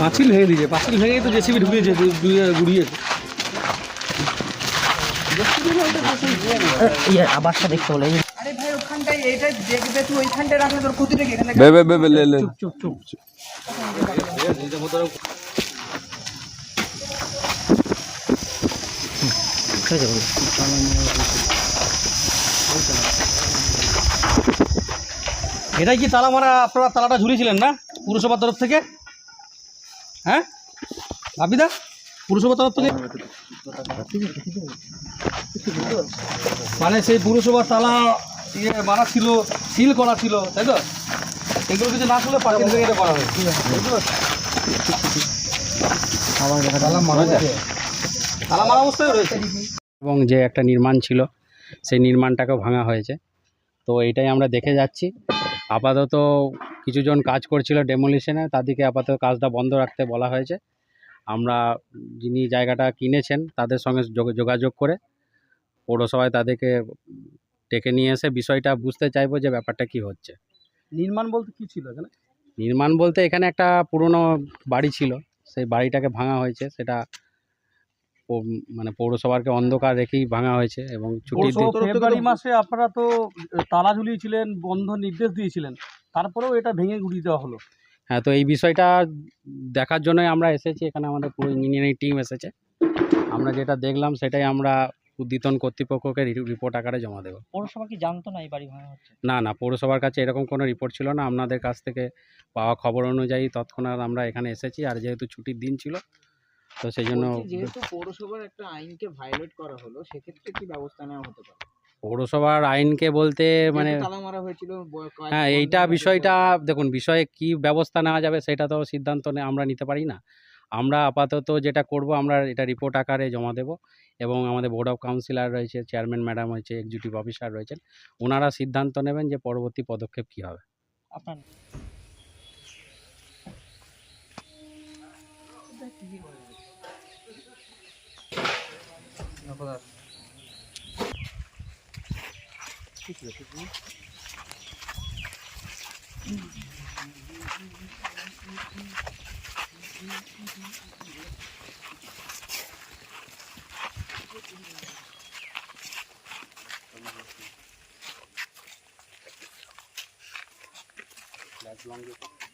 পাঁচিল ভেঙে দিয়েছে পাঁচিল ভেঙেই তো জেসিবি ঢুকিয়েছে গুড়িয়েছে ইয়ে আবাসটা দেখতে হলে আরে ভাই ওখানটায় এইটা দেখবে তুই ওইখানটায় রাখলে তোর এখানে বে বে বে বে লে লে। চুপ চুপ ঠিক এটাই কি তালা মারা আপনারা তালাটা ঝুলিয়েছিলেন না? পুরসভার তরফ থেকে? হ্যাঁ? আবিদা পুরসভার তরফ থেকে? মানে সেই পুরসভার তালা ইয়ে মারা ছিল সিল করা ছিল তাই তো? এগুলো কিছু না করলে পার্কিং থেকে করা মারা অবস্থায় রয়েছে। এবং যে একটা নির্মাণ ছিল, সেই নির্মাণটাকেও ভাঙা হয়েছে। তো এইটাই আমরা দেখে যাচ্ছি। আপাতত কিছুজন কাজ করছিল ডেমোলিশনে তাদেরকে আপাতত কাজটা বন্ধ রাখতে বলা হয়েছে। আমরা যিনি জায়গাটা কিনেছেন তাদের সঙ্গে যোগ- যোগাযোগ করে পৌরসভায় তাদেরকে ডেকে নিয়ে এসে বিষয়টা বুঝতে চাইব যে ব্যাপারটা কি হচ্ছে। নির্মাণ বলতে কি ছিল এখানে? নির্মাণ বলতে এখানে একটা পুরনো বাড়ি ছিল। সেই বাড়িটাকে ভাঙা হয়েছে সেটা মানে পৌরসভাকে অন্ধকার রেখেই ভাঙা হয়েছে এবং ছুটির দিন ফেব্রুয়ারি মাসে আপনারা তো তালা ঝুলিয়েছিলেন বন্ধ নির্দেশ দিয়েছিলেন তারপরেও এটা ভেঙে গুড়িয়ে দেওয়া হলো। হ্যাঁ তো এই বিষয়টা দেখার জন্যই আমরা এসেছি এখানে আমাদের পুরো ইঞ্জিনিয়ারিং টিম এসেছে। আমরা যেটা দেখলাম সেটাই আমরা উদ্যতন কর্তৃপক্ষকে রিপোর্ট আকারে জমা দেবো। পৌরসভা কি জানতো না এই বাড়ি ভাঙা হচ্ছে? না না পৌরসভার কাছে এরকম কোনো রিপোর্ট ছিল না। আপনাদের কাছ থেকে পাওয়া খবর অনুযায়ী তৎক্ষণাৎ আমরা এখানে এসেছি আর যেহেতু ছুটির দিন ছিল তো সেই জন্য বলছি, যেহেতু পৌরসভার একটা আইনকে ভায়োলেট করা হলো সেক্ষেত্রে কি ব্যবস্থা নেওয়া হতে পারে? পৌরসভার আইনকে বলতে মানে যেহেতু তালা মারা হয়েছিল হ্যাঁ এইটা বিষয়টা দেখুন বিষয়ে কি ব্যবস্থা নেওয়া যাবে সেটা তো সিদ্ধান্ত আমরা নিতে পারি না। আমরা আপাতত যেটা করব আমরা এটা রিপোর্ট আকারে জমা দেব এবং আমাদের বোর্ড অফ কাউন্সিলর রয়েছে চেয়ারম্যান ম্যাডাম হয়েছে এক্সিকিউটিভ অফিসার রয়েছেন ওনারা সিদ্ধান্ত নেবেন যে পরবর্তী পদক্ষেপ কী হবে। আপনার Нападай. That's longer.